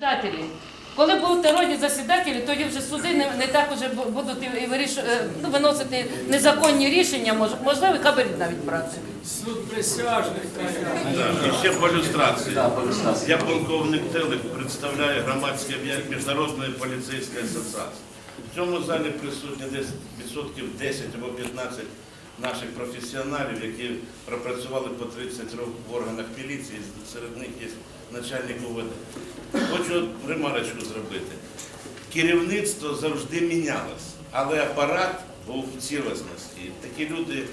Засідателі. Коли будуть народні засідателі, тоді вже суди не, не так уже будуть і виріш... е, ну, виносити незаконні рішення, мож- можливо, і хабарі навіть брати. Суд присяжних. І ще по люстрації. Да, по люстрації. Я полковник Телик представляю громадське об'єкт Міжнародної поліцейської асоціації. В цьому залі присутні десь відсотків 10 або 15 наших професіоналів, які пропрацювали по 30 років в органах міліції, серед них є начальник УВД. Хочу ремарочку зробити. Керівництво завжди мінялось, але апарат був в цілісності. Такі люди,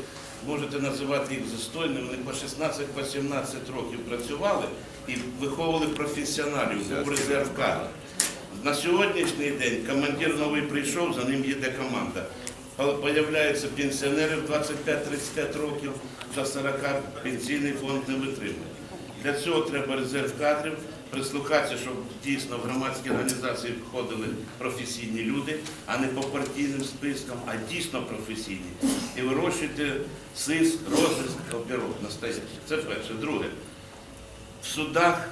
можете називати їх застойними, вони по 16-17 років працювали і виховували професіоналів, був резерв кадр. На сьогоднішній день командир новий прийшов, за ним їде команда. По- Появляються пенсіонери в 25-35 років, за 40 пенсійний фонд не витримує. Для цього треба резерв кадрів, прислухатися, щоб дійсно в громадські організації входили професійні люди, а не по партійним спискам, а дійсно професійні. І вирощуйте сиск, розвиток, опірок настоящий. Це перше. Друге, в судах,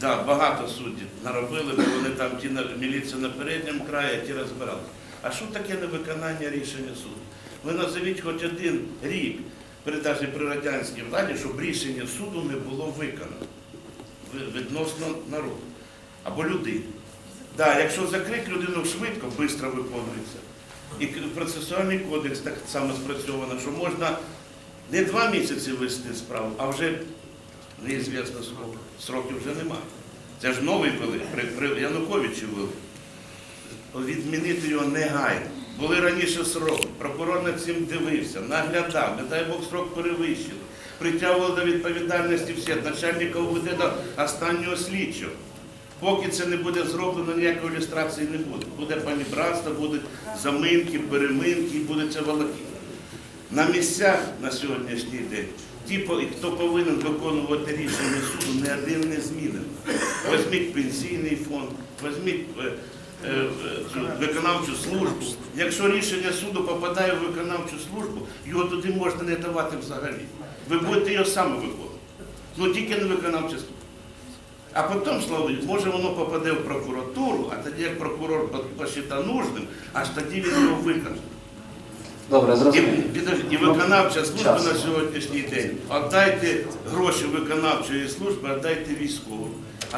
да, багато суддів наробили, бо вони там ті міліція на передньому краї, а ті розбиралися. А що таке невиконання рішення суду? Ви назовіть хоч один рік, навіть при радянській владі, щоб рішення суду не було виконано відносно народу або людини. Да, якщо закрити людину швидко, швидко виконується. І процесуальний кодекс так само спрацьовано, що можна не два місяці вести справу, а вже неізвісно скільки. Сроків вже немає. Це ж новий вели, при, при Януковичі вели. Відмінити його негайно. Були раніше сроки, прокурор над цим дивився, наглядав, не дай Бог срок перевищили. Притягували до відповідальності всіх, начальника УВД до останнього слідчого. Поки це не буде зроблено, ніякої ілюстрації не буде. Буде панібратство, будуть заминки, переминки, буде це волокіт. На місцях на сьогоднішній день ті, хто повинен виконувати рішення суду, не один не змінений. Візьміть пенсійний фонд, візьміть е, виконавчу службу. Якщо рішення суду попадає в виконавчу службу, його туди можна не давати взагалі. Ви будете його саме виконувати. Ну тільки не виконавча служба. А потім, слава, може воно попаде в прокуратуру, а тоді як прокурор посчита нужним, аж тоді він його виконає. Добре, І, зрозуміло. підожди, і виконавча служба Час. на сьогоднішній день. Отдайте гроші виконавчої служби, віддайте військовим,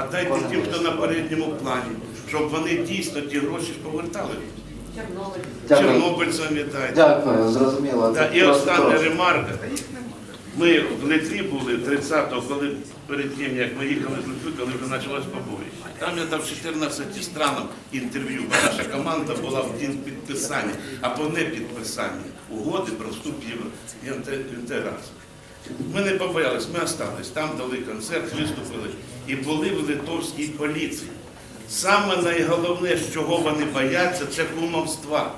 віддайте Кожен тим, хто на передньому плані, щоб вони дійсно ті гроші повертали. Дякую. Чорнобильцям віддайте. Дякую, зрозуміло. Та, Це і просто остання ремарка. Ми в Литві були 30-го, коли перед тим, як ми їхали з Литви, коли вже почалось побоїще. Там я дав 14 странам інтерв'ю, бо наша команда була в день підписання, або не підписання угоди про вступ в інтеграцію. Ми не побоялись, ми остались. Там дали концерт, виступили і були в литовській поліції. Саме найголовне, з чого вони бояться, це кумовства.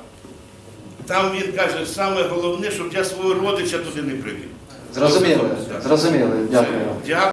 Там він каже, саме головне, щоб я свого родича туди не привів. Зрозуміло, зрозуміло. Дякую.